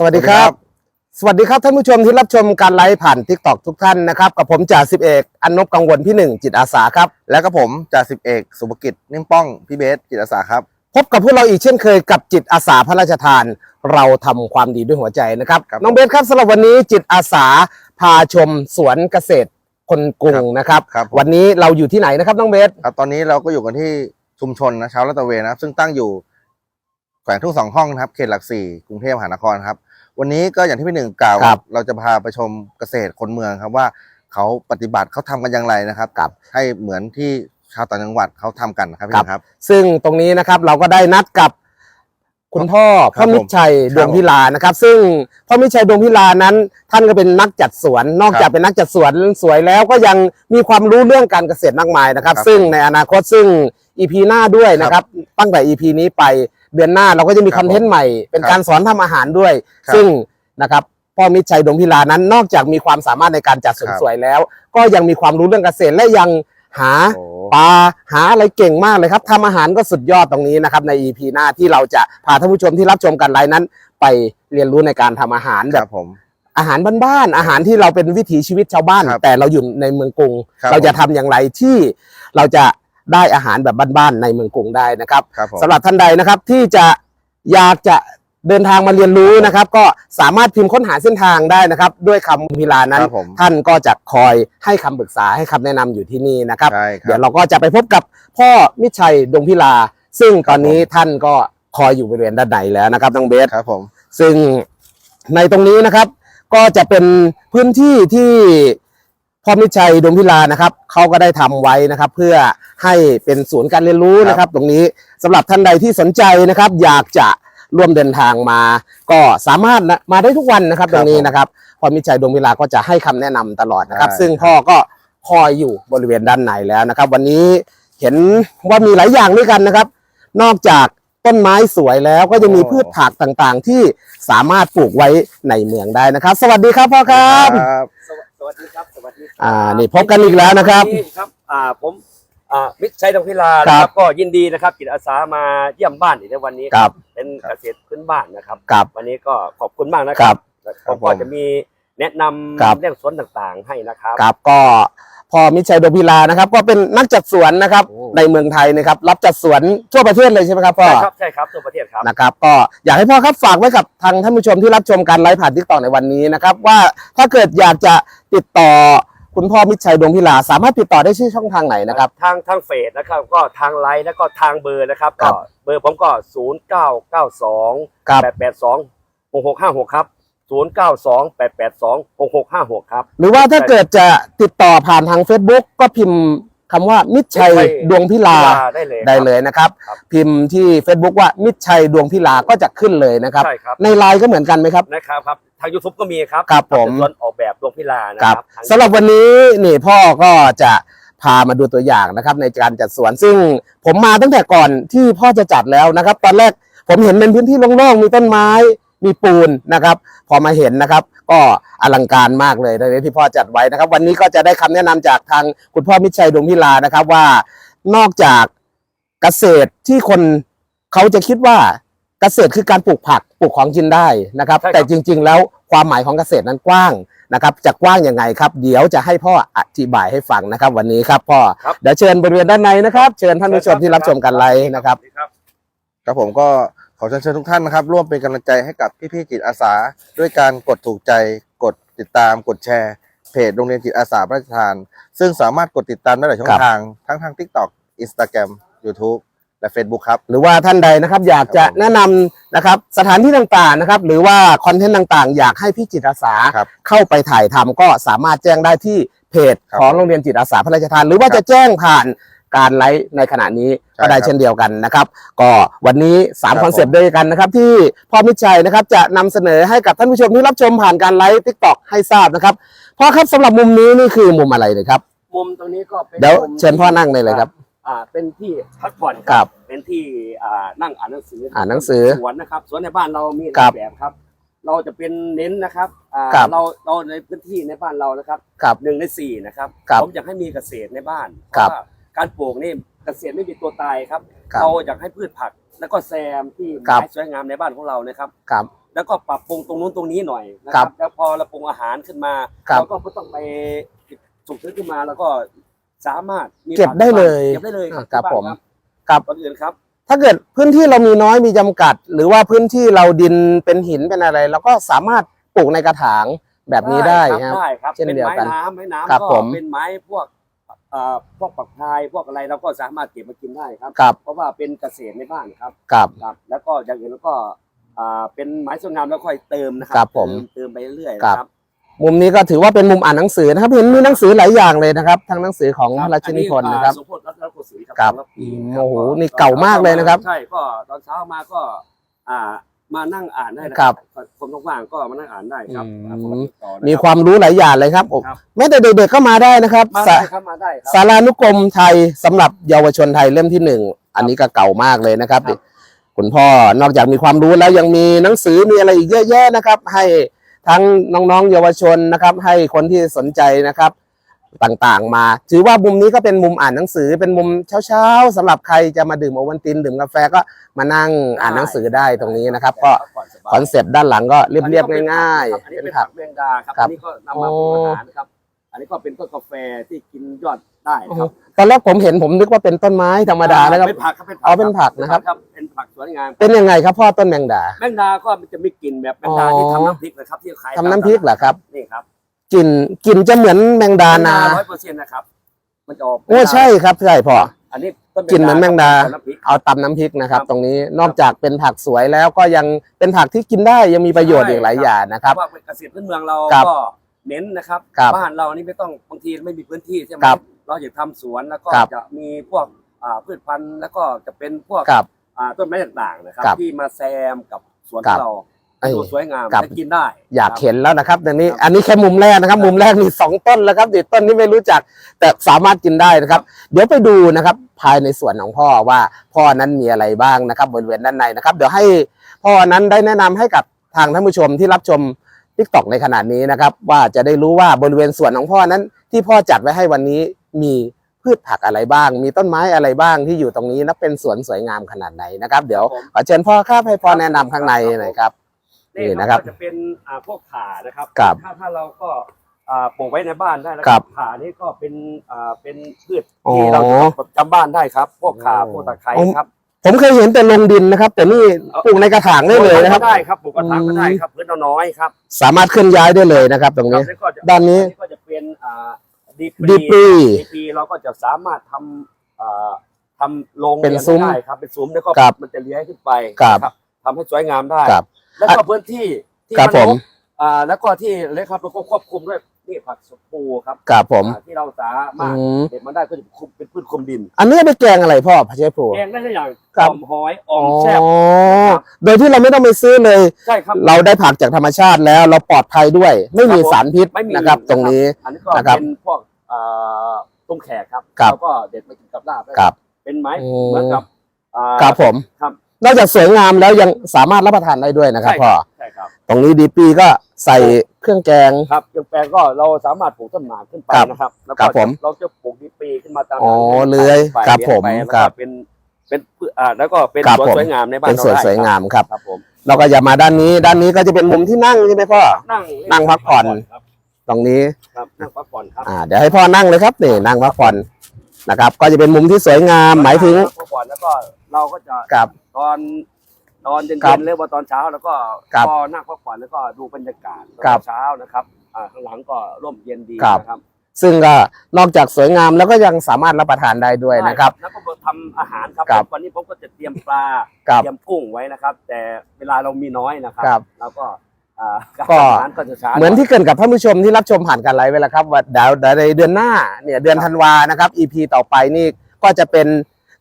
สวัสดีครับ สวัสดีครับท่านผู้ชมที่รับชมการไลฟ์ผ่านทิกตอกทุกท่านนะครับ กับผมจ่าสิบเอกอนนบกังวลพี่หนึ่งจิตอาสาครับ แล้วก็ผมจ่าสิบเอกสุภกิจนิ่มป้องพี่เบสจิตอาสาครับ พบกับพวกเราอีกเช่นเคยกับจิตอาสาพระราชทาน เราทำความดีด้วยหัวใจนะครับ ครับน้องเบสครับสำหรับวันนี้จิตอาสาพาชมสวนเกษตรคนกรุงนะครับ ครับผม วันนี้เราอยู่ที่ไหนนะครับน้องเบส ครับตอนนี้เราก็อยู่กันที่ชุมชนนะเช้าลาดตระเวนนะครับซึ่งตั้งอยู่แขวงทุ่งสองห้องนะครับเขตหลักสี่กรุงเทพมหานครครับ วันนี้ก็อย่างที่พี่หนึ่งกล่าว ครับเราจะพาไปชมเกษตรคนเมืองครับว่าเขาปฏิบัติเขาทำกันอย่างไรนะครับครับ ให้เหมือนที่ชาวต่างจังหวัดเขาทำกันนะครับพี่หนึ่งครับ ซึ่งตรงนี้นะครับเราก็ได้นัดกับคุณพ่อคพ่รัอบผมมิตรชัยดวงพิลานะครับ ซึ่งพ่อมิตรชัยดวงพิลานั้น ท่านก็เป็นนักจัดสวน นอกครับจากเป็นนักจัดสวนสวยแล้วก็ยังมีความรู้เรื่องการเกษตรมากมายนะครับ ครับซึ่งในอนาคตซึ่ง EP หน้าด้วยนะครับ ตั้งแต่ EP นี้ไป เดือนหน้าเราก็จะมีคครับอนเทนต์ใหม่ เป็นครับการสอนทำอาหารด้วยครับซึ่งนะครับพ่อมิตรชัยดวงพิลานั้น นอกจากมีความสามารถในการจัดสวนครับสวยแล้ว ก็ยังมีความรู้เรื่องเกษตรและยังหาโอ้ปลาหาอะไรเก่งมากเลยครับทำอาหารก็สุดยอดตรงนี้นะครับใน EP หน้าที่เราจะพาท่านผู้ชมที่รับชมกันไลน์นั้น ไปเรียนรู้ในการทำอาหารคแบรับบผมอาหารบ้านๆอาหารที่เราเป็นวิถีชีวิตชาวบ้านครับแต่เราอยู่ในเมืองกรุงครับเราจะทำอย่างไรที่เราจะ ได้อาหารแบบบ้านๆในเมืองกรุงได้นะครับครับผม สำหรับท่านใดนะครับที่จะอยากจะเดินทางมาเรียนรู้นะครับ ก็สามารถพิมพ์ค้นหาเส้นทางได้นะครับ ด้วยคำพิลานั้น ครับผม ท่านก็จะคอยให้คำปรึกษาให้คำแนะนำอยู่ที่นี่นะครับ ใช่คเดี๋รัยบ วเราก็จะไปพบกับพ่อมิตรชัยดวงพิลา ซึ่งตอนนี้ท่านก็คอยอยู่บริเวณด้านในแล้วนะครับน้องเบส ครับผม ซึ่งในตรงนี้นะครับก็จะเป็นพื้นที่ที่ พ่อมิตรชัยดวงพิลานะครับเขาก็ได้ทำไว้นะครับ เพื่อให้เป็นศูนย์การเรียนรู้นะครับ ตรงนี้สำหรับท่านใดที่สนใจนะครับ อยากจะร่วมเดินทางมา ก็สามารถนะมาได้ทุกวันนะครับ ตรงนี้นะครับพ่อมิตรชัยดวงพิลาก็จะให้คำแนะนำตลอดนะครับ ซึ่งพ่อก็คอยอยู่บริเวณด้านในแล้วนะครับ วันนี้เห็นว่ามีหลายอย่างด้วยกันนะครับ นอกจากต้นไม้สวยแล้วก็จะมีโอ้พืชผักต่างๆ ที่สามารถปลูกไว้ในเมืองได้นะครับ สวัสดีครับพ่อครับครับ สวัสสวัสดีครับ สวัสดีครับอ่า นี่พบกันอีกแล้วนะครับวันนี้ครับอ่าผมอ่ามิตรชัยดงพิลาครันะบครับก็ยินดีนะครับจิตอาสามาเยี่ยมบ้านอีกในวันนี้ครับ เป็นเกษตรพื้นบ้านนะครับ กับ วันนี้ก็ขอบคุณมากนะคครัรับบผมก็ผมจะมีแนะนครับำเรื่องสวนต่างๆให้นะครับครับก็พ่อมิตรชัยดวงพิลานะครับ ก็เป็นนักจัดสวนนะครับ โอ้ ในเมืองไทยนะครับ รับจัดสวนทั่วประเทศเลยใช่ไหมครับพ่อใช่ครับใช่ครับทั่วประเทศครับนะครับ ก็อยากให้พ่อครับฝากไว้กับทางท่านผู้ชมที่รับชมการไลฟ์ผ่านทิกตอกในวันนี้นะครับ ว่าถ้าเกิดอยากจะติดต่อคุณพ่อมิตรชัยดวงพิลาสามารถติดต่อได้ที่ช่องทางไหนนะครับทางทางเฟซนะครับก็ทางไลน์แล้วก็ทางเบอร์นะครับครัก็บเบอร์ผมก็ศูนย์เก้าเก้าสองครับแปดแปดสองหกหกห้าหกครับศูนย์เก้าสองแปดแปดสองหกหกห้าหกครับ หรือว่าถ้าเกิดจะติดต่อผ่านทาง Facebook ก็พิมพ์ คำว่ามิตรชัยมิตรชัยดวงพิลาได้เลยได้เลยนะครับ ครับ พิมพ์ที่ Facebook ว่ามิตรชัยดวงพิลาก็จะขึ้นเลยนะครับ ใช่ครับในไลน์ก็เหมือนกันไหมครับ นะครับครับทาง YouTube ก็มีครับครับผมเป็นส่วนออกแบบดวงพิลานะคครัรับบทาง สำหรับวันนี้นี่พ่อก็จะพามาดูตัวอย่างนะครับ ในการจัดสวนซึ่งผมมาตั้งแต่ก่อนที่พ่อจะจัดแล้วนะครับ ตอนแรกผมเห็นเป็นพื้นที่โล่งๆมีต้นไม้ มีปูนนะครับ พอมาเห็นนะครับ ก็อลังการมากเลยในที่พ่อจัดไว้นะครับ วันนี้ก็จะได้คำแนะนำจากทางคุณพ่อมิตรชัยดวงพิลานะครับว่านอกจากเกษตรที่คนเขาจะคิดว่าเกษตรคือการปลูกผักปลูกของกินได้นะครับใช่ครับ แต่จริง ๆ แล้วความหมายของเกษตรนั้นกว้างนะครับจะกว้างยังไงครับ เดี๋ยวจะให้พ่ออธิบายให้ฟังนะครับ วันนี้ครับพ่อครับเดี๋ยวเชิญบริเวณด้านในนะครับ เชิญท่านผู้ชมที่รับชมกันไลฟ์นะครับ ครับครับผมก็ ขอเชิญชวนทุกท่านนะครับ ร่วมเป็นกำลังใจให้กับพี่ๆจิตอาสา ด้วยการกดถูกใจกดติดตามกดแชร์เพจโรงเรียนจิตอาสาพระราชทาน ซึ่งสามารถกดติดตามได้หลายช่อครังบทางทั้งทาง TikTok Instagram YouTube และ Facebook ครับ หรือว่าท่านใดนะครับอยากจะครับผมแนะนำนะครับสถานที่ต่างๆนะครับ หรือว่าคอนเทนต์ต่างๆ อยากให้พี่จิตอาสาครับเข้าไปถ่ายทำก็สามารถแจ้งได้ที่เพจครับของโรงเรียนจิตอาสาพระราชทาน หรือว่าครับ จะแจ้งผ่าน การไลฟ์ในขณะนี้ใช่ก็ได้ครับเช่นเดียวกันนะครับ ก็วันนี้ครับ3คอนเซปต์ด้วยกันนะครับที่พ่อมิตรชัยนะครับจะนำเสนอให้กับท่านผู้ชมที่รับชมผ่านการไลฟ์ทิกตอกให้ทราบนะครับพ่อครับสำหรับมุมนี้นี่คือมุมอะไรเลยครับ มุมตรงนี้ก็เป็นเดี๋ยวมุมเชิญพ่อนั่งเลยเลยครับอ่าเป็นที่พักผ่อนครับ เป็นที่อ่านั่งอ่านหนังสืออ่านหนังสือสวนนะครับสวนในบ้านเรามีหครัลายบแบบครับ เราจะเป็นเน้นนะครับอ่าครับเราเราในพื้นที่ในบ้านเรานะครับครับหนึ่งในสี่นะครับครับผมอยากให้มีเกษตรในบ้านเพครับราะว่า การปลูกนี่เกษตรไม่มีตัวตายครับ ครับเราอยากให้พืชผัก แล้วก็แซมที่ครับ ไม้สวยงามในบ้านของเรานะครับ ครับ แล้วก็ปรับปรุงตรงนู้นตรงนี้หน่อยนะคครัรับบแล้วพอเราปรุงอาหารขึ้นมาครับ เราก็ไม่ต้องไปส่งซื้อขึ้นมาแล้วก็สามารถมีเก็บได้เลยเก็บได้เลยอ่าครับที่านผมครับครับ ก่อนอื่นครับ ถ้าเกิดพื้นที่เรามีน้อยมีจำกัด หรือว่าพื้นที่เราดินเป็นหินเป็นอะไรเราก็สามารถปลูกในกระถางแบบนี้ได้คครัรับบได้ครับเช่นเป็นเดียวไม้กันน้ำไม้น้ำครับก็ผมเป็นไม้พวกเอ่อพวกปักพายพวกอะไรเราก็สามารถเก็บมากินได้ครับ ครับเพราะว่าเป็นเกษตรในบ้านครับครับครับ แล้วก็อย่างอื่นแล้วก็อ่าเป็นไม้สวยงามแล้วค่อยเติมนะครัครับผมเติเติมไปเรื่อยๆครับนะครับมุมนี้ก็ถือว่าเป็นมุมอ่านหนังสือนะครับ เห็นมีหนังสือหลายอย่างเลยนะครับทั้งหนังสือของพระราชินีพลนะครับ อัสมโพธิรัตนโกสินทร์ครับสำนักพิอืมมพ์ครับโอ้โหก็นี่เก่ามากเลยนะครับ ใช่ก็ตอนเช้ามาก็อ่า มานั่งอ่านได้นะครับคนว่างๆก็มานั่งอ่านได้ครับอืมอ่าปกติต่อนะครับมีความรู้หลายอย่างเลยครับโอ้ครับ แม้แต่เด็กๆก็มาได้นะครับมาสาได้ครับมาได้ครับ สารานุกรมไทยสำหรับเยาวชนไทยเล่มที่หนึ่งอันนี้ก็เก่ามากเลยนะครับ ครับ คุณพ่อนอกจากมีความรู้แล้วยังมีหนังสือมีอะไรอีกเยอะแยะนะครับ ให้ทั้งน้องๆเยาวชนนะครับ ให้คนที่สนใจนะครับ ต่างๆ มา ถือว่ามุมนี้ก็เป็นมุมอ่านหนังสือเป็นมุมเช้าๆสำหรับใครจะมาดื่มโอวัลตินดื่มกาแฟก็มานั่งอ่านหนังสือได้ตรงนี้นะครับ ก็คอนเซปต์ด้านหลังก็เรียบๆง่ายอันนี้ๆเป็เป็นนผัผักกแมงดาครับครัอับนนี้ก็นำมาปรุงอาหารนะครับอันนี้ก็เป็นต้นกาแฟที่กินยอดได้ครับตอนแรกผมเห็นผมนึกว่าเป็นต้นไม้ธรรมดานะครับเป็นผักครับเป็นผักอ๋อเป็นผักนะครับเป็นผักสวยงามเป็นยังไงครับพ่อต้นแมงดาแมงดาก็มันจะมีกลิ่นแบบแมงดาอ๋อที่ทำน้ำพริกนะครับที่ขายทำน้ำพริกเหรอครับนี่ครับ กลิ่นกลิ่นจะเหมือนแมงดานาร้อยเปอร์เซ็นต์นะครับ มันจะออกโอ้ใช่ครับใช่พ่ออันนี้ต้กลิ่นเหมือนแมงดาทำน้ำพริกเอาตำน้ำพริกนะครับครับ ตรงนี้นอกจากเป็นผักสวยแล้วก็ยังเป็นผักที่กินได้ยังมีประโยชน์อีกหลายอย่างนะครับเพาะว่าเป็นเกษตรพื้นเมืองเราครับก็เน้นนะครับครับบ้านเรานี่ไม่ต้องบางทีไม่มีพื้นที่ใช่ไหมครับเราอยากทำสวนแล้วก็ครับจะมีพวกอ่าพืชพันธุ์แล้วก็จะเป็นพวกกับอ่าต้นไม้ต่างๆนะครับครับ ที่มาแซมกับสวนครับเรา เอ้ยดูสวยงามครับ และกินได้อยากครับ เห็นแล้วนะครับตอนนี้ครับ อันนี้แค่มุมแรกนะครับ มุมแรกมีสองต้นแล้วครับเด็ดต้นนี้ไม่รู้จัก แต่สามารถกินได้นะครับ เดี๋ยวไปดูนะครับ ภายในสวนของพ่อว่าพ่อนั้นมีอะไรบ้างนะครับบริเวณด้านในนะครับ เดี๋ยวให้พ่อนั้นได้แนะนำให้กับทางท่านผู้ชมที่รับชมทิกตอกในขณะนี้นะครับ ว่าจะได้รู้ว่าบริเวณสวนของพ่อนั้น ที่พ่อจัดไว้ให้วันนี้มีพืชผักอะไรบ้าง มีต้นไม้อะไรบ้างที่อยู่ตรงนี้นับเป็นสวนสวยงามขนาดไหนนะครับ เดี๋ยวขอเชิญพ่อครับให้พ่อแนะนำข้างในหน่อยครับ นี่นะครับก็จะเป็นอ่าพวกขานะครับครับถ้าถ้าเราก็อ่าปลูกไว้ในบ้านได้แล้วครับขานี่ก็เป็นอ่าเป็นพืชอ๋อที่เราจะจำบ้านได้ครับ พวกขาพวกตะไคร้อ๋อครับผมเคยเห็นแต่ลงดินนะครับ แต่นี่ปลูกในกระถางได้เลยนะครับปกได้ครับปลูกกระถางก็ได้ครับพื้นน้อยๆครับ สามารถเคลื่อนย้ายได้เลยนะครับ ตรงนี้ครับแล้วก็จะด้านนี้ก็จะเป็นอ่าดีดีปรีดีปรีเราก็จะสามารถทำอ่าทำโรงเป็นรียซุ้มได้ครับเป็นซุ้มแล้วก็ครับมันจะเลื้อยขึ้นไปครับนะทำให้สวยงามได้ครับ แล้วก็พื้นที่ที่ครับนผมกอ่าแล้วก็ที่เล็กครับเราก็ควบคุมด้วยนี่ผักสปูครับครับผม อ่าที่เราสามารถอืม เด็ดมันได้ก็จะคุมเป็นพืชคลุมดินอันนี้ไปแกงอะไรพ่อพระเจ้าผู แกงได้ทุกอย่างครับออมหอยออมแซ่บครับ โดยที่เราไม่ต้องไปซื้อเลย ใช่ครับ เราได้ผักจากธรรมชาติแล้วเราปลอดภัยด้วย ไม่มีครับผม สารพิษไม่มีนะครับ ตรงนี้ อันนี้ก็นะครับเป็นพวกอ่าต้มแขกครับครับแล้วก็เด็ดมากินกับลาบได้ครับเป็นไม้โอ้เหมือนกับอ่าครับผม ครับ นอกจากสวยงามแล้วยังสามารถรับประทานได้ด้วยนะครับใช่พ่อใช่ครับตรงนี้ดีปีก็ใส่เครื่องแกง ครับอย่างแปลงก็เราสามารถปลูกต้นหมากขึ้นไปครับนะครับแล้วครัก็บผมเราจะปลูกดีปรีขึ้นมาตามอ๋อนั้นเลื้อยไปครับเลี้ยงผมไปแล้วครัก็บเป็นเป็นพืชอ่าแล้วก็เป็นครับสวนผมสวยงามในบ้านเป็นสวนราได้สวยงามครับครับผมเราก็จะมาด้านนี้ ด้านนี้ก็จะเป็นมุมที่นั่งใช่ไหมพ่อนั่งนั่งพักผ่อนครับตรงนี้ครับนั่งพักผ่อนครับอ่าเดี๋ยวให้พ่อนั่งเลยครับนี่นั่งพักผ่อน นะครับ ก็จะเป็นมุมที่สวยงามหมายถึงนั่พักผ่อนแล้วก็เราก็จะกับ ตอนตอนเย็ครับนๆหรือว่าตอนเช้าแล้วก็ครับพอนั่งพักผ่อนแล้วก็ดูบรรยากาศตอนครับเช้านะครับอ่าข้างหลังก็ร่มเย็นดีครับ นะครับซึ่งก็นอกจากสวยงามแล้วก็ยังสามารถรับประทานได้ด้วยนะครับ แล้วก็ทำอาหารครับครับวันนี้ผมก็จะเตรียมปลาครับเตรียมกุ้งไว้นะครับ แต่เวลาเรามีน้อยนะครัครับ เราก็อ่า การก็ทำอาหารก็จะช้าเหมือนที่เกรินกับท่านผู้ชมที่รับชมผ่านการไลฟ์ไปแล้วครับว่าเดี๋ยวเดี๋ยวในเดือนหน้าเนี่ยเดือนธันวานะครับ EP ต่อไปนี่ก็จะเป็น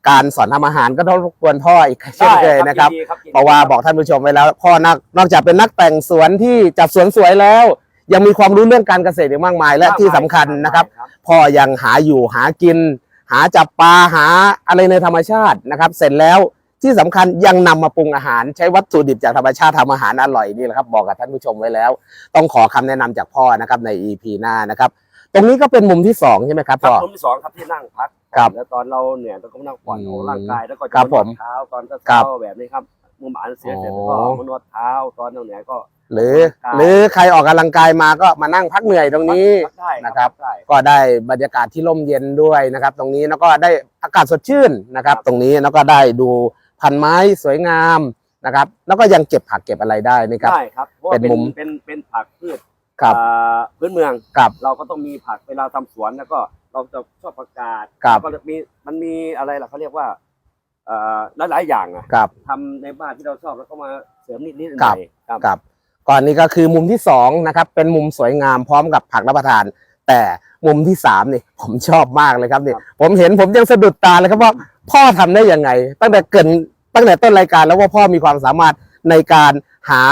การสอนทำอาหารก็ต้องรบกวนพ่ออีกเช่นเคยนะครับยิดียินดีเพราะว่าบอกท่านผู้ชมไว้แล้ว พ่อนอกนอกจากเป็นนักแต่งสวนที่จัดสวนสวยแล้ว ยังมีความรู้เรื่องการเกษตรอีกมากมาย และที่สำคัญนะครับ พ่อยังหาอยู่หากิน หาจับปลาหาอะไรในธรรมชาตินะครับ เสร็จแล้ว ที่สำคัญยังนำมาปรุงอาหารใช้วัตถุดิบจากธรรมชาติทำอาหารอร่อยนี่แหละครับบอกกับท่านผู้ชมไว้แล้ว ต้องขอคำแนะนำจากพ่อนะครับใน EP หน้านะครับ ตรงนี้ก็เป็นมุมที่สองใช่ไหมครับครับพ่อมุมที่สองครับที่นั่งพักครับแล้วตอนเราเหนื่อยเราก็มานั่งผ่อนอืมโอ้ร่างกายแล้วก็จะครับผมนวดเท้าตอนครัเช้าบๆแบบนี้ครับมุมอ่านหนังสือเสร็จแล้วก็อ๋อมานวดเท้าตอนเหนื่อยๆก็หรือครับหรือใครออกกำลังกายมาก็มานั่งพักเหนื่อยตรงนี้พักได้นะครับได้ก็ได้บรรยากาศที่ร่มเย็นด้วยนะครับ ตรงนี้แล้วก็ได้อากาศสดชื่นนะครับ ตรงนี้แล้วก็ได้ดู พันไม้สวยงามนะครับ แล้วก็ยังเก็บผักเก็บอะไรได้นะครับ ได้ครับเพราะว่าเป็นเป็นมุม เป็นเป็นผักพืชครับ อ่าพื้นเมือง ครับ เราก็ต้องมีผักเวลาทำสวนแล้วก็เราจะชอบผักกาดครับแล้วก็มีมันมีอะไรล่ะเขาเรียกว่าเอ่อหลายๆอย่างอะครับ ทำในบ้านที่เราชอบแล้วก็มาเสริมนิดนิดหครัน่อบยครับ ครับก่อนนี้ก็คือมุมที่สองนะครับ เป็นมุมสวยงามพร้อมกับผักรับประทาน แต่มุมที่สามนี่ผมชอบมากเลยครับนี่ครับผมเห็นผมยังสะดุดตาเลยครับว่า พ่อทำได้ยังไง ตั้งแต่เกรินตั้งแต่ต้นรายการแล้วว่าพ่อมีความสามารถในการหา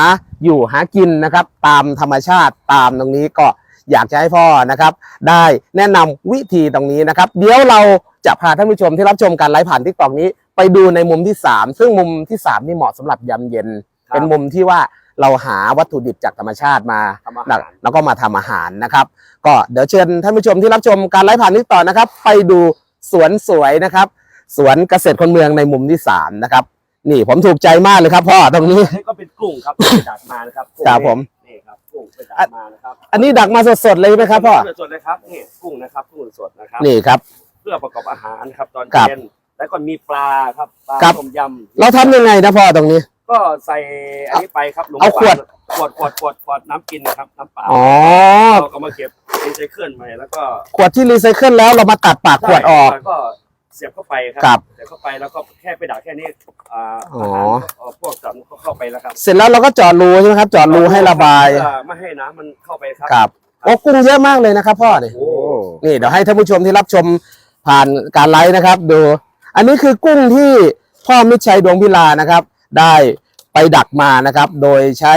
อยู่หากินนะครับ ตามธรรมชาติตามตรงนี้ก็อยากจะให้พ่อนะครับ ได้แนะนำวิธีตรงนี้นะครับ เดี๋ยวเราจะพาท่านผู้ชมที่รับชมการไลฟ์ผ่านทิกตอกนี้ ไปดูในมุมที่สามซึ่งมุมที่สามนี่เหมาะสำหรับยำเย็นครับเป็นมุมที่ว่าเราหาวัตถุดิบจากธรรมชาติมาทำอาหารแล้วก็มาทำอาหารนะครับ ก็เดี๋ยวเชิญท่านผู้ชมที่รับชมการไลฟ์ผ่านนี้ต่อนะครับ ไปดูสวนสวยนะครับ สวนเกษตรคนเมืองในมุมที่สามนะครับ นี่ผมถูกใจมากเลยครับพ่อตรงนี้ อันนี้ก็เป็นกุ้งครับไปดักมานะครับกุ้งครับผม นี่ครับกุ้งไปดักมานะครับอันนี้ดักมาสดๆเลยไหมครับพ่อสดๆเลยครับนี่กุ้งนะครับกุ้งสดนะครับนี่ครับ เพื่อประกอบอาหารครับตอนครับ เย็นแล้วก็มีปลาครับปลาครับต้มยำเราทำยังไงนะพ่อตรงนี้ ก็ใส่อันนี้ไปครับหลุมเอาขวด ขวดขวดขวดขวดน้ำกินนะครับน้ำเปล่าอ๋อเราก็มาเก็บรีไซเคิลใหม่แล้วก็ขวดที่รีไซเคิลแล้วเรามาตัดปากขวดออก ใช่แล้วก็ เสียบเข้าไปครัครับเสียบเข้าไปแล้วก็แค่ไปดักแค่นี้อ่าอ๋ออาหารเอ่อพวกสัตว์ก็เข้าไปแล้วครับเสร็จแล้วเราก็เจอดรูใช่ไหมครับเจอดรูให้ระบายเพื่อไม่ให้น้ำมันเข้าไปครับครับโอ้กุ้งเยอะมากเลยนะครับพ่อนี่โอ้ นี่เดี๋ยวให้ท่านผู้ชมที่รับชมผ่านการไลฟ์นะครับ ดู อันนี้คือกุ้งที่พ่อมิตรชัยดวงพิลานะครับ ได้ไปดักมานะครับ โดยใช้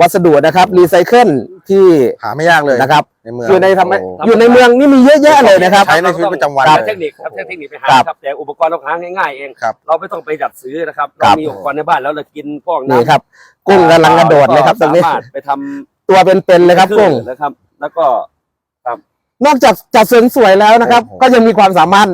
วัสดุนะครับรีไซเคิลที่หาไม่ยากเลยนะครับในเมืองอยู่ในธรรมโอยู่ในเมืองนี่มีเยอะแยะเลยนะครับ ใช้ในชีวิตประจำวันใช้เลย เทคนิคครับใช้เทคนิคไปหาครับครับแต่อุปกรณ์เราหาง่ายๆเอง ครับ เราไม่ต้องไปจัดซื้อนะครับครัเราบ มีอุปกรณ์ในบ้านแล้วเรากินพวกนี่น้ำครับ กุ้งกำลังกระโดดเลยครับตรงนี้สามารถไปทำตัวเป็นๆเลยครับกุ้งนะครับ แล้วก็นอกจากจัดสวนสวยแล้วนะครับ โอ้โห ก็ยังมีความสามารถ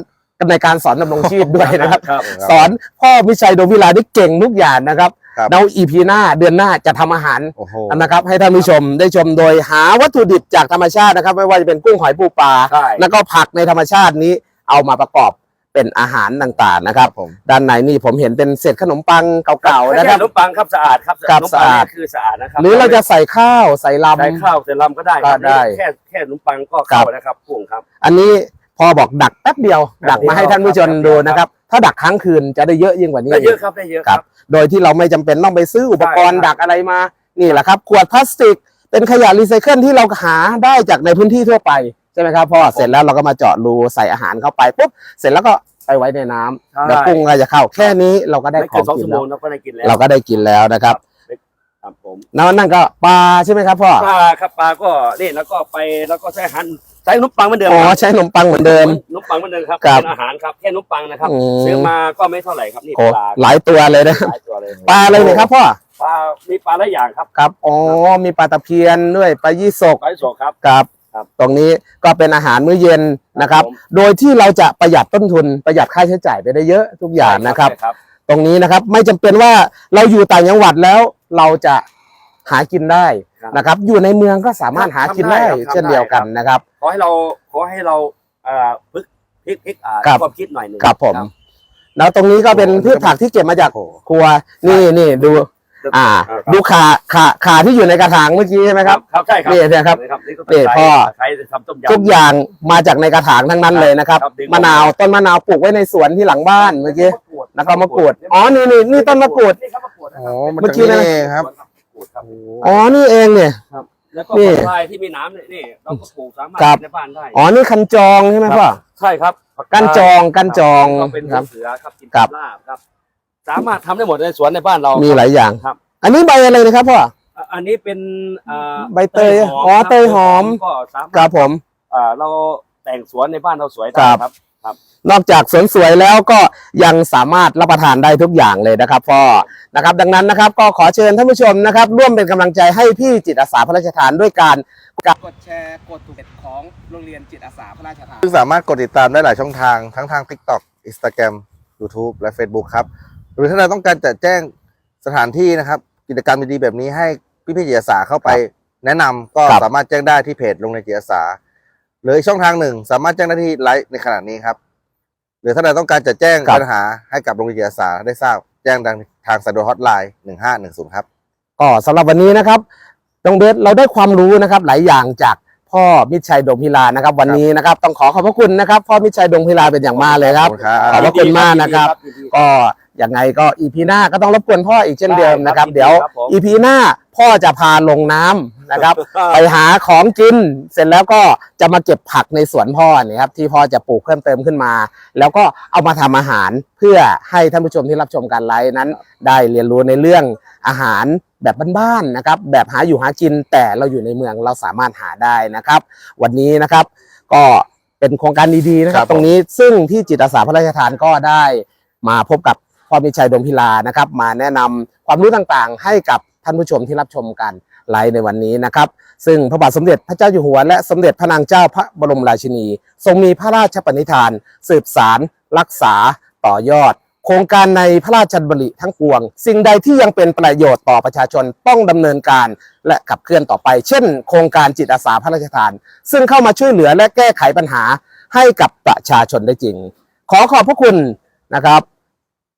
ในการสอนดำรงชีพด้วยนะครับ ครับ สอนพ่อมิตรชัยดวงพิลาที่เก่งทุกอย่างนะครับ ครับเราอีพีหน้าเดือนหน้าจะทำอาหารโอ้โหนะครับให้ท่านผู้ชมได้ชมโดยหาวัตถุดิบจากธรรมชาตินะครับ ไม่ว่าจะเป็นกุ้งหอยปูปลาใช่ แล้วก็ผักในธรรมชาตินี้เอามาประกอบเป็นอาหารต่างๆนะครับ ผมด้านในนี่ผมเห็นเป็นเศษขนมปังเก่าๆไม่นะคใช่รับ ขนมปังครับสะอาดครับครับขนมสะปังอาด นี่คือสะอาดนะครับหรือเราจะใส่ข้าวใส่ลำ ใส่ข้าวใส่ลำก็ได้ครับก็ได้แค่แค่ขนมปังก็ครัเข้าบนะครับกุ้งครับ อันนี้ พอบอกดักแป๊บเดียวแป๊ดับกเดียวมาให้ท่านผู้ชมครับดูนะครับ ถ้าดักค้างคืนจะได้เยอะยิ่งกว่านี้ได้เยอะครับได้เยอะครับ โดยที่เราไม่จำเป็นต้องไปซื้ออุปกรณ์ใช่ครับดักอะไรมานี่แหละครับ ขวดพลาสติก เป็นขยะรีไซเคิลที่เราหาได้จากในพื้นที่ทั่วไปใช่ไหมครับพ่อเสร็จแล้วเราก็มาเจาะรูใส่อาหารเข้าไปปุ๊บเสร็จแล้วก็ไปไว้ในน้ำใช่แล้วกุ้งก็จะเข้าแค่นี้เราก็ได้ไม่ขเกิอนงสองกิชั่นวโมแล้วงเราก็ได้กินแล้วเราก็ได้กินแล้วนะครับครับผมแล้วนั่นก็ปลาใช่ไหมครับพ่อปลาครับปลาก็นี่แล้วก็ไปแล้วก็ใช้หั่น ใช้ขนมปังเหมือนเดิมอ๋อครับใช้ขนมปังเหมือนเดิม ขนมปังเหมือนเดิมครับครับเป็นอาหารครับแค่ขนมปังนะครับอืม ซื้อมาก็ไม่เท่าไหร่ครับนี่โอ้ปลาหลายตัวเลยนะหลายตัวเลยปลาอะไรเนี่ยครับพ่อปลามีปลาหลายอย่างครับครับอ๋อมีปลาตะเพียนด้วยปลายี่สกปลาโศกครับ ครับ ครับตรงนี้ก็เป็นอาหารมื้อเย็นนะครับ ครับผม โดยที่เราจะประหยัดต้นทุนประหยัดค่าใช้จ่ายไปได้เยอะทุกอย่างนะครับ ใช่ครับตรงนี้นะครับไม่จำเป็นว่าเราอยู่ต่างจังหวัดแล้วเราจะ หากินได้ครับนะครับ อยู่ในเมืองก็สามารถหากินได้ทำได้ครับเช่นเดียวกันนะครับ ขอให้เราขอให้เราเอ่อพึกพลิกพลิกอ่าครับ ความคิดหน่อยหนึ่งครับผมแล้วตรงนี้ก็เป็นพืชผักที่เก็บมาจากโอ้โหครัว นี่นี่ดู อ่า ดูขาขาขาที่อยู่ในกระถางเมื่อกี้ใช่ไหมครับ ครับใช่ครับนี่นะครับนี่ก็นี่ตะไคร้พ่อตะไคร้ทำต้มยำ ทุกอย่างมาจากในกระถางทั้งนั้นเลยนะครับ ครับดึงมะนาวต้นมะนาวปลูกไว้ในสวนที่หลังบ้านเมื่อกี้ แล้วก็มะกรูด อ๋อ นี่นี่นี่ต้นมะกรูด นี่ครับมะกรูดนะโอ้ครับ มันเมื่อจะกี้นี่นะเองครับมะกรู ดครับอ๋อนี่เองเนี่ยแล้วก็นี่ผักพายที่มีน้ำเนี่ยนี่เราก็ปลูกสามารถครับกินในบ้านได้อ๋อนี่คันจองใช่ไหมพ่อใช่ครับผัพายกั้นจองกั้นจองก็เป็นครับเสือครับกินครับลาบครับ สามารถทำได้หมดในสวนในบ้านเรามีมีหลายอย่าง ครับอันนี้ใบอะไรนะครับพ่ออันนี้เป็นอ่าใบเตยอ๋อครับเตยหอม ก็สามารถ ครับผม อ่าเราแต่งสวนในบ้านเราสวยครัได้บครับ นอกจากสวนสวยแล้วก็ยังสามารถรับประทานได้ทุกอย่างเลยนะครับพ่อนะครับดังนั้นนะครับก็ขอเชิญท่านผู้ชมนะครับ ร่วมเป็นกำลังใจให้พี่จิตอาสาพระราชทานด้วยการกดแชร์กดถูกของโรงเรียนจิตอาสาพระราชทานซึ่งสามารถกดติดตามได้หลายช่องทางทั้งทาง TikTok Instagram YouTube และ Facebook ครับ หรือถ้าเราต้องการจะแจ้งสถานที่นะครับ กิจกรรมดีๆแบบนี้ให้พี่พี่ๆจิตอาสาเข้าไป แนะนำก็ครับสามารถแจ้งได้ที่เพจโรงเรียนจิตอาสา หรืออีกช่องทางหนึ่ง สามารถแจ้งได้ที่ไลฟ์ในขณะนี้ครับ หรือถ้าใดต้องการจะแจ้งครับปัญหาให้กับโรงเรียนจิตอาสาได้ทราบแจ้งทางสายด่วนฮอตไลน์หนึ่งห้าหนึ่งศูนย์ครับ ก็สำหรับวันนี้นะครับน้องเบสเราได้ความรู้นะครับ หลายอย่างจากพ่อมิตรชัยดงพิลานะครับ วันนี้นะครับ ต้องขอขอบพระคุณนะครับ พ่อมิตรชัยดงพิลาเป็นอย่างมากเลยครับขอบคุณครับขอบพระคุณมากนะครับยินดีก็ ยังไงก็อีพีหน้าก็ต้องรบกวนพ่ออีกเช่นเดิมนะครับ ได้ครับเดี๋ยวครับผม อีพีหน้าพ่อจะพาลงน้ำนะครับ ไปหาของกิน เสร็จแล้วก็จะมาเก็บผักในสวนพ่อเนี่ยครับที่พ่อจะปลูกเพิ่มเติมขึ้นมา แล้วก็เอามาทำอาหารเพื่อให้ท่านผู้ชมที่รับชมการไลฟ์นั้น ได้เรียนรู้ในเรื่องอาหารแบบบ้านๆนะครับ แบบหาอยู่หากินแต่เราอยู่ในเมืองเราสามารถหาได้นะครับ วันนี้นะครับ ก็เป็นโครงการดีๆนะครัครับบผม ตรงนี้ซึ่งที่จิตอาสาพระราชทานก็ได้มาพบกับ พ่อมิชัยดมพิลานะครับ มาแนะนำความรู้ต่างๆ ให้กับท่านผู้ชมที่รับชมกันไลฟ์ในวันนี้นะครับ ซึ่งพระบาทสมเด็จพระเจ้าอยู่หัว และสมเด็จพระนางเจ้าพระบรมราชินี ทรงมีพระราชปณิธาน สืบสาร รักษา ต่อยอด โครงการในพระราชดำริทั้งปวง สิ่งใดที่ยังเป็นประโยชน์ต่อประชาชนต้องดำเนินการ และขับเคลื่อนต่อไป เช่น โครงการจิตอาสาพระราชทาน ซึ่งเข้ามาช่วยเหลือและแก้ไขปัญหาให้กับประชาชนได้จริง ขอขอบพระคุณนะครับ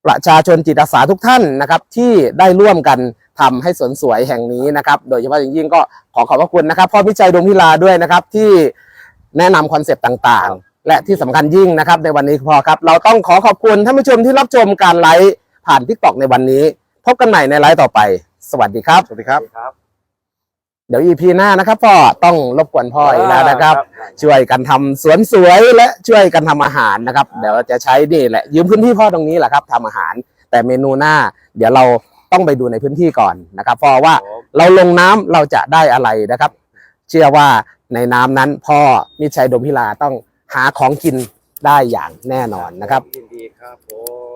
ประชาชนจิตอาสาทุกท่านนะครับที่ได้ร่วมกันทำให้สวนสวยแห่งนี้นะครับ โดยเฉพาะอย่างยิ่งก็ขอขอบพระคุณนะครับพ่อพิจัยดวงพิลาด้วยนะครับที่แนะนำคอนเซปต์ต่างๆ และที่สำคัญยิ่งนะครับ ในวันนี้พอครับ เราต้องขอขอบคุณท่านผู้ชมที่รับชมการไลฟ์ผ่านทิกตอกในวันนี้ พบกันใหม่ในไลฟ์ต่อไป สวัสดีครับ สวัสดีครับครับ เดี๋ยว EP หน้านะครับพ่อต้องรบกวนพ่ออีกแล้วนะครับ ช่วยกันทำสวนสวยและช่วยกันทำอาหารนะครับ เดี๋ยวจะใช้นี่แหละยืมพื้นที่พ่อตรงนี้แหละครับทำอาหาร แต่เมนูหน้า เดี๋ยวเราต้องไปดูในพื้นที่ก่อนนะครับเพราะว่าเราลงน้ำเราจะได้อะไรนะครับ เชื่อว่าในน้ำนั้นพ่อมิตรชัยดมพิลาต้องหาของกินได้อย่างแน่นอนนะครับยินดีครับผม